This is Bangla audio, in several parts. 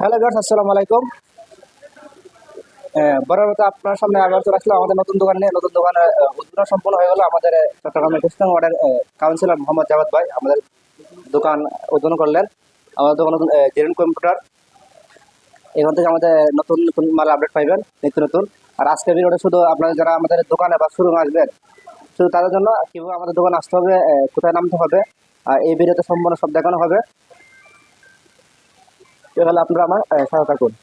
হ্যালো গার্স আসসালামু আলাইকুম। বড় মতো আপনার সামনে আবার চলে আসলো আমাদের নতুন দোকান নিয়ে। নতুন দোকানে উদ্বোধন সম্পূর্ণ হয়ে গেল আমাদের চট্টগ্রামের কৃষ্ণ ওয়ার্ডের কাউন্সিলর মোহাম্মদ জাওয়াদ ভাই, আমাদের দোকান উদ্বোধন করলেন। আমাদের দোকান জেরেন কম্পিউটার এখান থেকে আমাদের নতুন নতুন মাল আপডেট পাইবেন, নিত্য নতুন। আর আজকে ভিডিওটা শুধু আপনারা যারা আমাদের দোকানে বা শোরুমে আসবেন শুধু তাদের জন্য কীভাবে আমাদের দোকানে আসতে হবে কোথায় নামতে হবে আর এই ভিডিওতে সম্পূর্ণ সব দেখানো হবে। তাহলে আপনারা আমার সহায়তা করুন।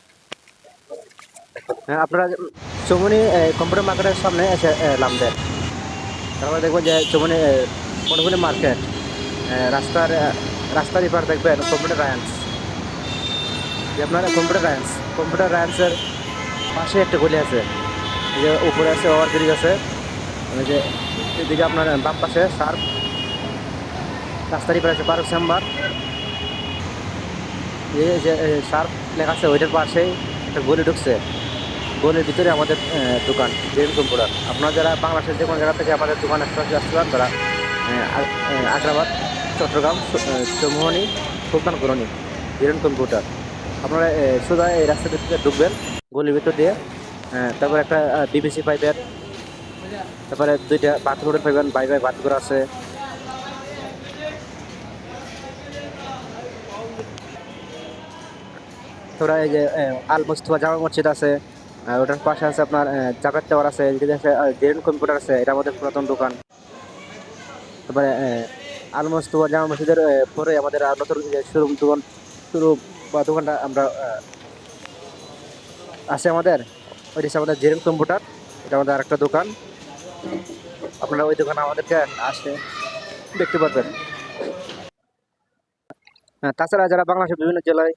হ্যাঁ আপনারা চৌমনি কম্পিউটার মার্কেটের সামনে এসে আহ, নামবেন তারপরে দেখবেন যে চৌমনি কনগুলি মার্কেট রাস্তার রাস্তার এপার দেখবেন কম্পিউটার রায়ান্স যে আপনার কম্পিউটার রায়ান্স কম্পিউটার রায়ান্সের পাশে একটা গলি আছে। যে উপরে আছে ওভার ব্রিজ আছে যে এদিকে আপনার বাম পাশে সার্ফ রাস্তার এপারে আছে বারো চেম্বার। এই যে সার্ফ লেখা আছে ওইটার পাশেই একটা গলি ঢুকছে। গলির ভিতরে আমাদের দোকান জেন কম্পিউটার আপনারা যারা বাংলাদেশের যে কোনো জায়গা থেকে আমাদের দোকান আসতে আসতে পারেন, তারা আগ্রাবাদ, চট্টগ্রাম চৌমোহনী, সুলতান করণী জেন কম্পিউটার আপনারা সোজা এই রাস্তার ভিতরে ঢুকবেন, গলির ভিতর দিয়ে তারপর একটা বিবিসি পাইবেন তারপরে দুইটা বাথরুমের পাইবেন বাই বাই বাথরুম আছে। তোরা এই যে আল মুস্তফা জামা মসজিদ আছে ওটার পাশে আছে আপনার জাকাত টাওয়ার আছে এদিকে আছে জেন কম্পিউটার আছে, এটা আমাদের পুরাতন দোকান। তারপরে আল মুস্তফা জামা মসজিদের পরে আমাদের আর নতুন শোরুম দোকান শুরু বা দোকানটা আমরা আছে আমাদের, ওইটা আমাদের জেন কম্পিউটার, এটা আমাদের আরেকটা দোকান। আপনারা ওই দোকানে আমাদেরকে আসে দেখতে পারবেন। হ্যাঁ, তাছাড়া যারা বাংলাদেশের বিভিন্ন জেলায়